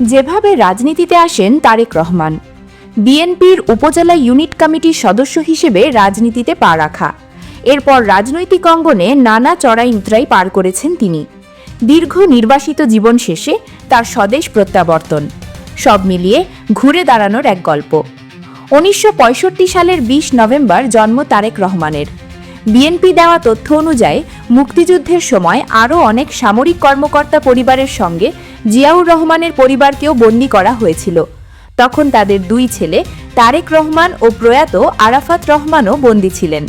যেভাবে রাজনীতিতে আসেন তারেক রহমান, বিএনপির উপজেলা ইউনিট কমিটির সদস্য হিসেবে রাজনীতিতে পা রাখা। এরপর রাজনৈতিক অঙ্গনে নানা চড়াই উতরাই পার করেছেন তিনি। দীর্ঘ নির্বাসিত জীবন শেষে তার স্বদেশ প্রত্যাবর্তন। সব মিলিয়ে ঘুরে দাঁড়ানোর এক গল্প। উনিশশো পঁয়ষট্টি সালের বিশ নভেম্বর জন্ম তারেক রহমানের। বিএনপি দেওয়া তথ্য অনুযায়ী মুক্তিযুদ্ধের সময় আরও অনেক সামরিক কর্মকর্তা পরিবারের সঙ্গে জিয়াউর রহমানের পরিবারকেও বন্দী করা হয়েছিল। তখন তাদের দুই ছেলে, তারেক রহমান ও প্রয়াত আরাফাত রহমানও বন্দী ছিলেন।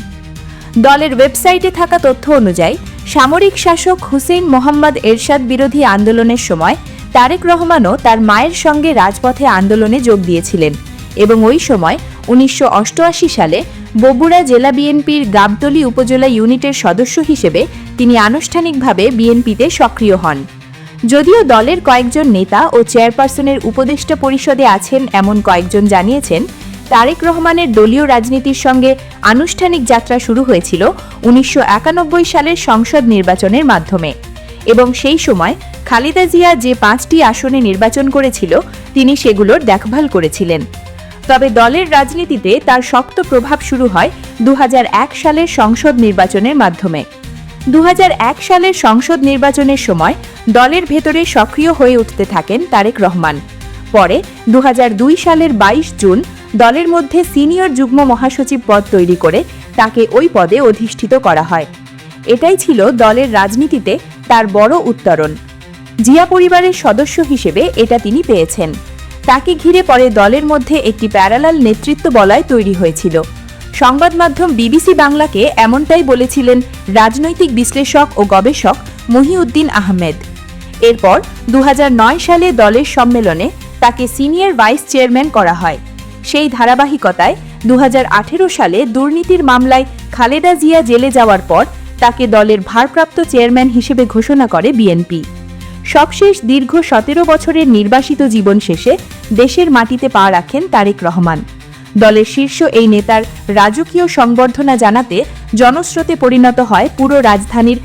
দলের ওয়েবসাইটে থাকা তথ্য অনুযায়ী, সামরিক শাসক হুসেইন মোহাম্মদ এরশাদ বিরোধী আন্দোলনের সময় তারেক রহমানও তার মায়ের সঙ্গে রাজপথে আন্দোলনে যোগ দিয়েছিলেন এবং ওই সময় উনিশশো অষ্টআশি সালে বগুড়া জেলা বিএনপির গাবতলী উপজেলা ইউনিটের সদস্য হিসেবে তিনি আনুষ্ঠানিকভাবে বিএনপিতে সক্রিয় হন। যদিও দলের কয়েকজন নেতা ও চেয়ারপারসনের উপদেষ্টা পরিষদে আছেন এমন কয়েকজন জানিয়েছেন, তারেক রহমানের দলীয় রাজনীতির সঙ্গে আনুষ্ঠানিক যাত্রা শুরু হয়েছিল উনিশশো একানব্বই সালের সংসদ নির্বাচনের মাধ্যমে। এবং সেই সময় খালেদা জিয়া যে পাঁচটি আসনে নির্বাচন করেছিল, তিনি সেগুলোর দেখভাল করেছিলেন। তবে দলের রাজনীতিতে তার শক্ত প্রভাব শুরু হয় দু হাজার এক সালের সংসদ নির্বাচনের মাধ্যমে। দু হাজার এক সালের সংসদ নির্বাচনের সময় দলের ভেতরে সক্রিয় হয়ে উঠতে থাকেন তারেক রহমান। পরে দু হাজার দুই সালের ২২ জুন দলের মধ্যে সিনিয়র যুগ্ম মহাসচিব পদ তৈরি করে তাকে ওই পদে অধিষ্ঠিত করা হয়। এটাই ছিল দলের রাজনীতিতে তার বড় উত্তরণ। জিয়া পরিবারের সদস্য হিসেবে এটা তিনি পেয়েছেন। তাকে ঘিরে পরে দলের মধ্যে একটি প্যারালাল নেতৃত্ব বলয় তৈরি হয়েছিল। সংবাদ মাধ্যম বিবিসি বাংলাকে এমনটাই বলেছিলেন রাজনৈতিক বিশ্লেষক ও গবেষক মহিউদ্দিন আহমেদ। এরপর দু হাজার নয় সালে দলের সম্মেলনে তাকে সিনিয়র ভাইস চেয়ারম্যান করা হয়। সেই ধারাবাহিকতায় দু হাজার আঠেরো সালে দুর্নীতির মামলায় খালেদা জিয়া জেলে যাওয়ার পর তাকে দলের ভারপ্রাপ্ত চেয়ারম্যান হিসেবে ঘোষণা করে বিএনপি। সবশেষ দীর্ঘ সতেরো বছরের নির্বাসিত জীবন শেষে দেশের মাটিতে পা রাখেন তারেক রহমান। দলের শীর্ষ এই নেতার রাজকীয় সংবর্ধনা জানাতে জনস্রোতে পরিণত হয় পুরো রাজধানীর